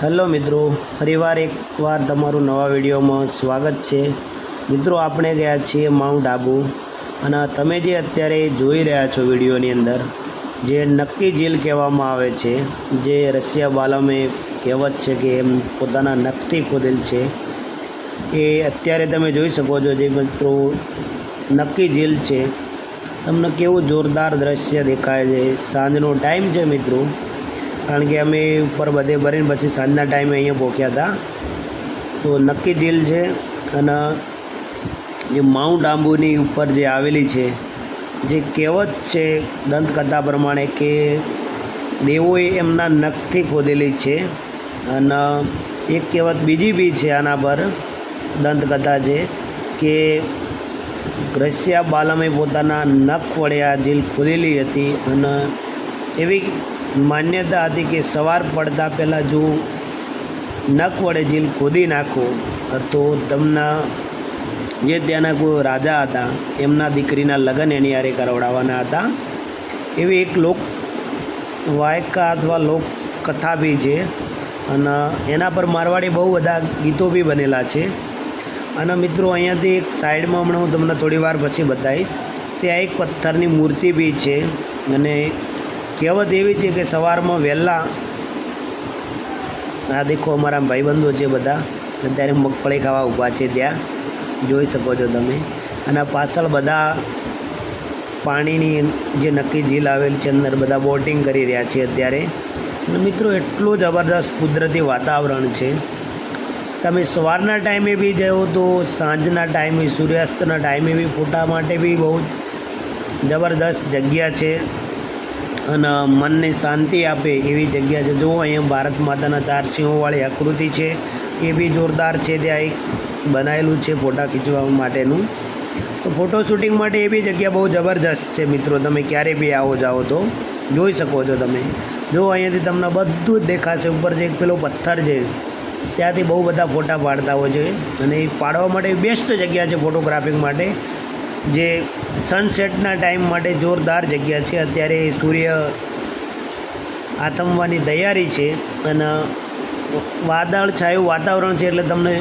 Hello મિત્રો, ફરીવાર એકવાર તમારું નવા વિડીયોમાં સ્વાગત છે. મિત્રો, આપણે ગયા છીએ માઉન્ટ આબુ અને તમે જે અત્યારે જોઈ રહ્યા છો વિડીયોની અંદર, જે નક્કી ઝીલ કહેવામાં આવે છે, જે રશિયા બાલમે કહેવત છે કે એમ પોતાના નખથી ખોદેલ છે, એ અત્યારે તમે જોઈ શકો છો જે મિત્રો નક્કી ઝીલ છે. તમને કેવું જોરદાર દ્રશ્ય દેખાય છે. સાંજનો ટાઈમ છે મિત્રો. કારણ કે અમે ઉપર બધે ભરીને પછી સાંજના ટાઈમે અહીંયા પહોંચ્યા હતા. તો નક્કી ઝીલ છે અને જે માઉન્ટ આંબુની ઉપર જે આવેલી છે, જે કહેવત છે દંતકથા પ્રમાણે કે દેવોએ એમના નખથી ખોદેલી છે અને એક કહેવત બીજી બી છે આના પર દંતકથા છે કે રશિયા બાલમે પોતાના નખ વડે આ ઝીલ ખોદેલી હતી અને એવી માન્યતા હતી કે સવાર પડતા પહેલાં જો નખ વડે ઝીલ ખોદી નાખો, તો તમના જે ત્યાંના કોઈ રાજા હતા, એમના દીકરીના લગ્ન એની હારે કરાવડાવવાના હતા. એવી એક લોક વાયકા અથવા લોક કથા બી છે અને એના પર મારવાડી બહુ બધા ગીતો બી બનેલા છે. અને મિત્રો, અહીંયાથી એક સાઈડમાં હમણાં હું તમને થોડી વાર પછી બતાવીશ. ત્યાં એક પથ્થરની મૂર્તિ બી છે અને કહેવત એવી છે કે સવારમાં વહેલા, આ દેખો અમારા ભાઈબંધો છે બધા, અત્યારે મગફળી ખાવા ઊભા છે ત્યાં, જોઈ શકો છો તમે. અને પાછળ બધા પાણીની જે નક્કી ઝીલ આવેલ છે અંદર બધા બોટિંગ કરી રહ્યા છે અત્યારે. અને મિત્રો, એટલું જબરદસ્ત કુદરતી વાતાવરણ છે. તમે સવારના ટાઈમે બી જાઓ તો સાંજના ટાઈમે, સૂર્યાસ્તના ટાઈમે બી ફોટા માટે બી બહુ જબરદસ્ત જગ્યા છે. અને મનને શાંતિ આપે એવી જગ્યા છે. જુઓ, અહીંયા ભારત માતાના ચાર સિંહોવાળી આકૃતિ છે. એ બી જોરદાર છે. ત્યાં એક બનાવેલું છે ફોટા ખીચવા માટેનું. તો ફોટો શૂટિંગ માટે એ બી જગ્યા બહુ જબરજસ્ત છે મિત્રો. તમે ક્યારે બી આવો જાઓ તો જોઈ શકો છો તમે. જો, અહીંયાથી તમને બધું જ દેખાશે. ઉપર જે એક પેલો પથ્થર છે, ત્યાંથી બહુ બધા ફોટા પાડતા હોય છે. અને એ પાડવા માટે બેસ્ટ જગ્યા છે ફોટોગ્રાફિંગ માટે. જે સનસેટના ટાઈમ માટે જોરદાર જગ્યા છે. અત્યારે સૂર્ય આથમવાની તૈયારી છે અને વાદળ છાયું વાતાવરણ છે એટલે તમને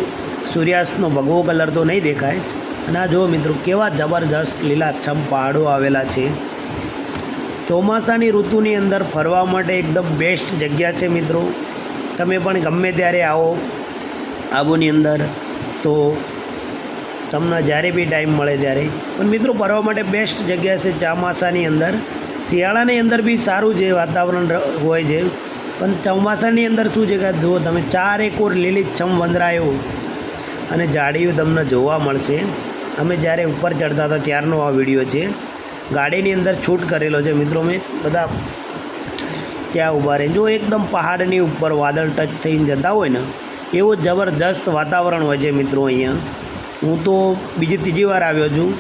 સૂર્યાસ્તનો ભગવો કલર તો નહીં દેખાય. અને આ જુઓ મિત્રો, કેવા જબરજસ્ત લીલાછમ પહાડો આવેલા છે. ચોમાસાની ઋતુની અંદર ફરવા માટે એકદમ બેસ્ટ જગ્યા છે મિત્રો. તમે પણ ગમે ત્યારે આવો આબુની અંદર તો તમને જ્યારે બી ટાઈમ મળે ત્યારે. પણ મિત્રો, ફરવા માટે બેસ્ટ જગ્યા છે ચોમાસાની અંદર. શિયાળાની અંદર બી સારું છે, વાતાવરણ હોય છે. પણ ચોમાસાની અંદર શું છે કે જુઓ, તમે ચાર એકોર લીલીછમ વંદરાયો. અને ઝાડીઓ તમને જોવા મળશે. અમે જ્યારે ઉપર ચડતા હતા ત્યારનો આ વીડિયો છે. ગાડીની અંદર છૂટ કરેલો છે. મિત્રો મેં બધા ત્યાં ઊભા રહે જો એકદમ પહાડની ઉપર વાદળ ટચ થઈને જતા હોય ને, એવું જબરજસ્ત વાતાવરણ હોય છે મિત્રો અહીંયા. હું તો બીજી ત્રીજી વાર આવ્યો છું.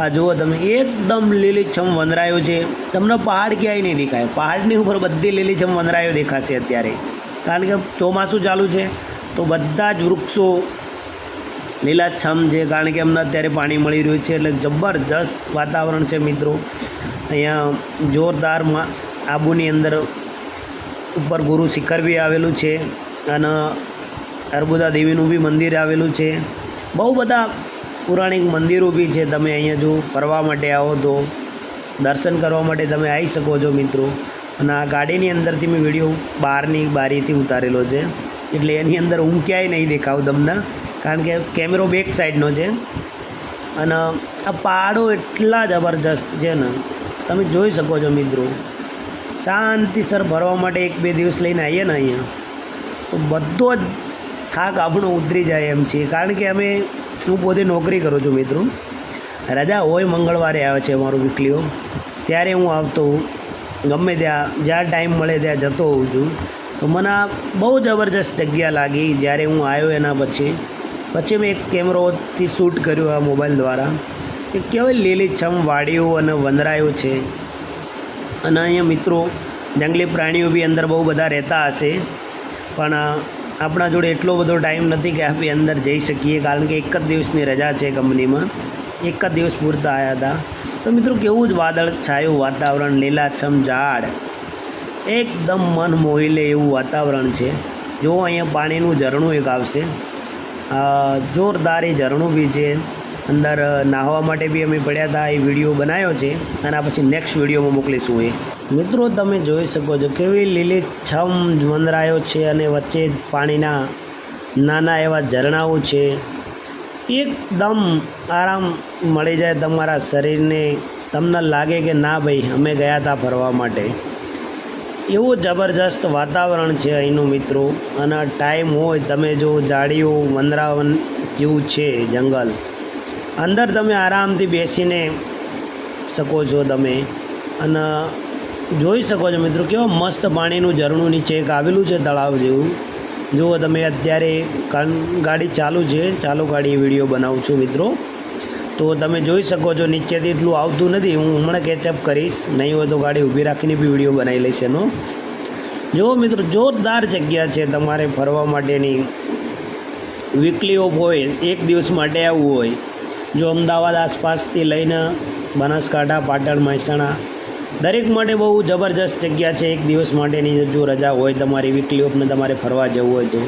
આ જુઓ તમે, એકદમ લીલીછમ વંદરાયો છે. તમને પહાડ ક્યાંય નહીં દેખાય. પહાડની ઉપર બધી લીલીછમ વંદરાયો દેખાશે અત્યારે. કારણ કે ચોમાસું ચાલુ છે, તો બધા જ વૃક્ષો લીલાછમ છે. કારણ કે અમને અત્યારે પાણી મળી રહ્યું છે, એટલે જબરજસ્ત વાતાવરણ છે મિત્રો. અહીંયા જોરદાર આબુની અંદર ઉપર ગુરુ શિખર બી આવેલું છે અને અર્બુદા દેવીનું બી મંદિર આવેલું છે. બહુ બધા પૌરાણિક મંદિરો બી છે તમે અહીંયા જો ફરવા માટે આવો તો, દર્શન કરવા માટે તમે આવી શકો છો મિત્રો. અને આ ગાડીની અંદરથી મેં વીડિયો બહારની બારીથી ઉતારેલો છે. એટલે એની અંદર હું ક્યાંય નહીં દેખાવું તમને, કારણ કે કેમેરો બેક સાઈડનો છે. અને આ પહાડો એટલા જબરજસ્ત છે ને, તમે જોઈ શકો છો મિત્રો. શાંતિસર ફરવા માટે એક બે દિવસ લઈને આવીએ ને અહીંયા. તો બધો જ થાક આપણો ઉતરી જાય એમ છે. કારણ કે અમે હું પોતે નોકરી કરું છું મિત્રો. રજા હોય મંગળવારે આવે છે અમારું વીકલીઓ. ત્યારે હું આવતો હોઉં. ગમે ત્યાં, જ્યાં ટાઈમ મળે ત્યાં જતો હોઉં છું. તો મને આ બહુ જબરજસ્ત જગ્યા લાગી જ્યારે હું આવ્યો એના પછી. પછી મેં એક કેમેરોથી શૂટ કર્યું આ મોબાઈલ દ્વારા. કે કેવી લીલીછમ વાડીઓ અને વંદરાયો છે. અને અહીંયા મિત્રો, જંગલી પ્રાણીઓ બી અંદર બહુ બધા રહેતા હશે. પણ આપણા જોડે એટલો બધો ટાઈમ નથી કે આપણે અંદર જઈ શકીએ, કારણ કે એક જ દિવસની રજા છે કંપનીમાં. એક જ દિવસ પૂરતા આવ્યા હતા. તો મિત્રો, કેવું જ વાદળ છાયું વાતાવરણ, લીલાછમ ઝાડ. એકદમ મન મોહી લે એવું વાતાવરણ છે. જો અહીંયા પાણીનું ઝરણું એક આવશે. જોરદાર એ ઝરણું બી છે. અંદર નાહવા માટે બી અમે પડ્યા હતા, એ વીડિયો બનાવ્યો છે. અને પછી નેક્સ્ટ વિડીયોમાં મોકલીશું એ. મિત્રો, તમે જોઈ શકો છો કેવી લીલી છમ વંદરાયો છે અને વચ્ચે પાણીના નાના એવા ઝરણાઓ છે. એકદમ આરામ મળી જાય તમારા શરીરને. તમને લાગે કે ના ભાઈ, અમે ગયા હતા ફરવા માટે. એવું જબરજસ્ત વાતાવરણ છે અહીંનું મિત્રો. અને ટાઈમ હોય, તમે જો જાડીઓ વંદરાવન જેવું છે જંગલ. અંદર તમે આરામથી બેસીને શકો છો તમે. અને જોઈ શકો છો મિત્રો, કેવો મસ્ત પાણીનું ઝરણું નીચે એક આવેલું છે તળાવ જેવું. જુઓ તમે, અત્યારે ગાડી ચાલુ છે. ચાલુ ગાડી વીડિયો બનાવું છું મિત્રો. તો તમે જોઈ શકો છો, નીચેથી એટલું આવતું નથી. હું હમણાં કેચઅપ કરીશ. નહીં હોય તો ગાડી ઊભી રાખીને બી વીડિયો બનાવી લઈશ એનો. જુઓ મિત્રો, જોરદાર જગ્યા છે તમારે ફરવા માટેની. વીકલી ઓફ હોય, એક દિવસ માટે આવવું હોય. જો અમદાવાદ આસપાસથી લઈને બનાસકાંઠા, પાટણ, મહેસાણા દરેક માટે બહુ જબરજસ્ત જગ્યા છે એક દિવસ માટેની જો રજા હોય તમારી વીકલી ઓફને તમારે ફરવા જવું હોય તો.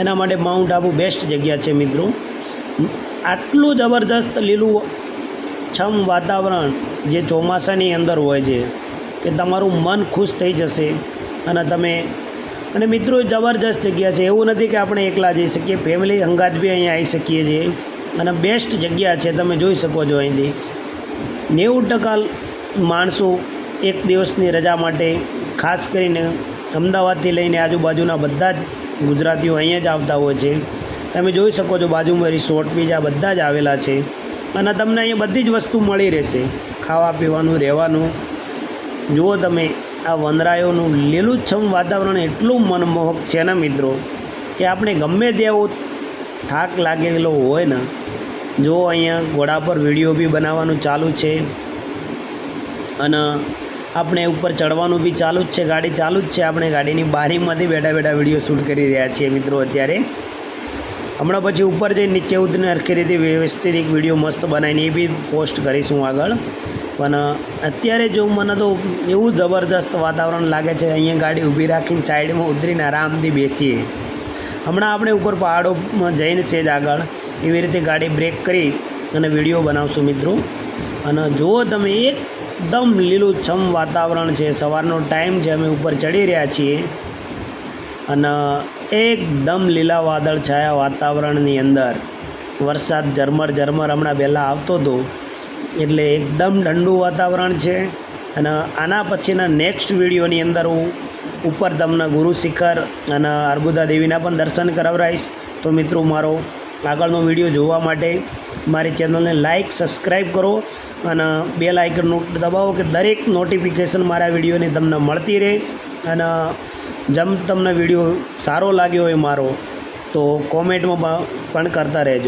એના માટે માઉન્ટ આબુ બેસ્ટ જગ્યા છે મિત્રો. આટલું જબરજસ્ત લીલું છમ વાતાવરણ જે ચોમાસાની અંદર હોય છે કે તમારું મન ખુશ થઈ જશે અને તમે અને મિત્રો જબરજસ્ત જગ્યા છે. એવું નથી કે આપણે એકલા જઈ શકીએ ફેમિલી હંગાત બી અહીંયા આવી શકીએ છીએ. અને બેસ્ટ જગ્યા છે, તમે જોઈ શકો છો અહીંથી. નેવું ટકા માણસો એક દિવસની રજા માટે ખાસ કરીને અમદાવાદથી લઈને આજુબાજુના બધા જ ગુજરાતીઓ અહીંયા જ આવતા હોય છે. તમે જોઈ શકો છો બાજુમાં રિસોર્ટ બીજા બધા જ આવેલા છે. અને તમને અહીંયા બધી જ વસ્તુ મળી રહેશે. ખાવા પીવાનું, રહેવાનું. જુઓ તમે, આ વનરાયોનું લીલુંછમ વાતાવરણ એટલું મનમોહક છે ને મિત્રો, કે આપણે ગમે તેવો થાક લાગેલો હોય ને જો અહીંયા ઘોડા પર વીડિયો બી બનાવવાનું ચાલુ છે. અને આપણે ઉપર ચડવાનું બી ચાલુ જ છે, ગાડી ચાલુ જ છે. આપણે ગાડીની બારીમાંથી બેઠા બેઠા વીડિયો શૂટ કરી રહ્યા છીએ મિત્રો અત્યારે. હમણાં પછી ઉપર જઈ નીચે ઉતરીને હરખી રીતે વ્યવસ્થિત એક વીડિયો મસ્ત બનાવીને એ બી પોસ્ટ કરીશું આગળ. પણ અત્યારે જો મને તો એવું જબરદસ્ત વાતાવરણ લાગે છે, અહીંયા ગાડી ઊભી રાખીને સાઈડમાં ઉતરીને આરામથી બેસીએ. હમણાં આપણે ઉપર પહાડોમાં જઈને છે જ આગળ. એવી રીતે ગાડી બ્રેક કરી અને વીડિયો બનાવશું મિત્રો. અને જુઓ તમે એકદમ લીલુંછમ વાતાવરણ છે. સવારનો ટાઈમ છે અમે ઉપર ચડી રહ્યા છીએ અને એકદમ લીલા વાદળ છાયા વાતાવરણની અંદર. વરસાદ ઝરમર ઝરમર હમણાં પહેલાં આવતો હતો. એટલે એકદમ ઠંડુ વાતાવરણ છે. અને આના પછીના નેક્સ્ટ વિડીયોની અંદર હું ઉપર તમને ગુરુ શિખર અને અર્બુદા દેવીના પણ દર્શન કરાવરાઈશ તો મિત્રો, મારો આગળનો વીડિયો જોવા માટે મારી ચેનલને લાઇક સબસ્ક્રાઈબ કરો અને બે લાઇકન દબાવો કે દરેક નોટિફિકેશન મારા વિડીયોની તમને મળતી રહે અને જેમ તમને વીડિયો સારો લાગ્યો હોય મારો, તો કોમેન્ટમાં પણ કરતા રહેજો.